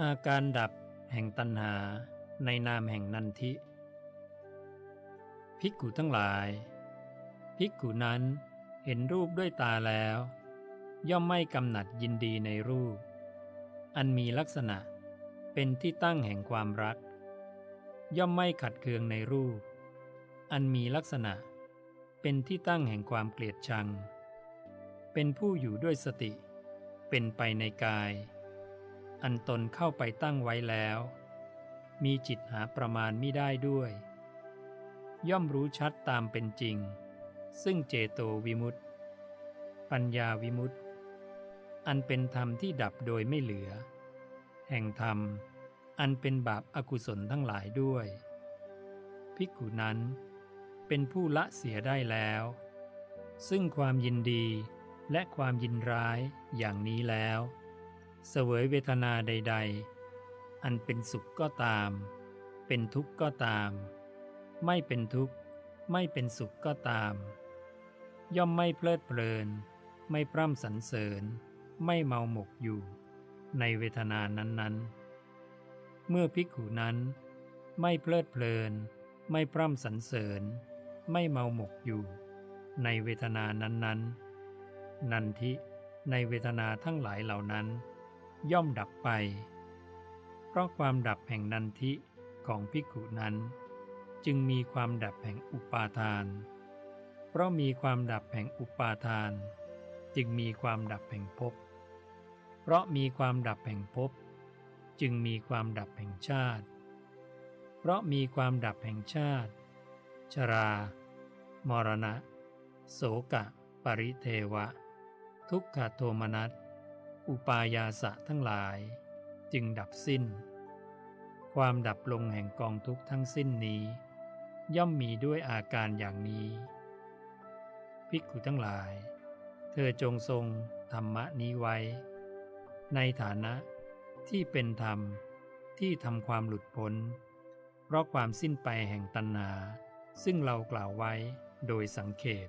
อาการดับแห่งตัณหาในนามแห่งนันทิ ภิกขุทั้งหลาย ภิกขุนั้นเห็นรูปด้วยตาแล้ว ย่อมไม่กำหนัดยินดีในรูป อันมีลักษณะเป็นที่ตั้งแห่งความรัก ย่อมไม่ขัดเคืองในรูป อันมีลักษณะเป็นที่ตั้งแห่งความเกลียดชัง เป็นผู้อยู่ด้วยสติ เป็นไปในกาย อันตนเข้าไปตั้งไว้แล้ว มีจิตหาประมาณไม่ได้ด้วย ย่อมรู้ชัดตามเป็นจริง ซึ่งเจโตวิมุตติ ปัญญาวิมุตติ อันเป็นธรรมที่ดับโดยไม่เหลือ แห่งธรรม อันเป็นบาปอากุศลทั้งหลายด้วย ภิกขุนั้น เป็นผู้ละเสียได้แล้ว ซึ่งความยินดีและความยินร้ายอย่างนี้แล้ว เสวยเวทนาใด ๆ อันเป็นสุขก็ตาม เป็นทุกข์ก็ตาม ไม่เป็นทุกข์ ไม่เป็นสุขก็ตาม ย่อมไม่เพลิดเพลิน ไม่พร่ำสรรเสริญ ไม่เมาหมกอยู่ ในเวทนานั้นๆ เมื่อภิกขุนั้น ไม่เพลิดเพลิน ไม่พร่ำสรรเสริญ ไม่เมาหมกอยู่ ในเวทนานั้นๆ นันทิในเวทนาทั้งหลายเหล่านั้น ย่อมดับไป เพราะความดับแห่งนันทิของภิกขุนั้น จึงมีความดับแห่งอุปาทาน เพราะมีความดับแห่งอุปาทาน จึงมีความดับแห่งภพ เพราะมีความดับแห่งภพจึงมีความดับแห่งชาติ เพราะมีความดับแห่งชาติ ชรา มรณะ โสกะ ปริเทวะ ทุกขโทมนัส อุปายาสะทั้งหลาย จึงดับสิ้น ความดับลงแห่งกองทุกข์ทั้งสิ้นนี้ ย่อมมีด้วยอาการอย่างนี้ ภิกขุทั้งหลาย เธอจงทรงธรรมะนี้ไว้ ในฐานะที่เป็นธรรมที่ทำความหลุดพ้น เพราะความสิ้นไปแห่งตัณหา ซึ่งเรากล่าวไว้โดยสังเขป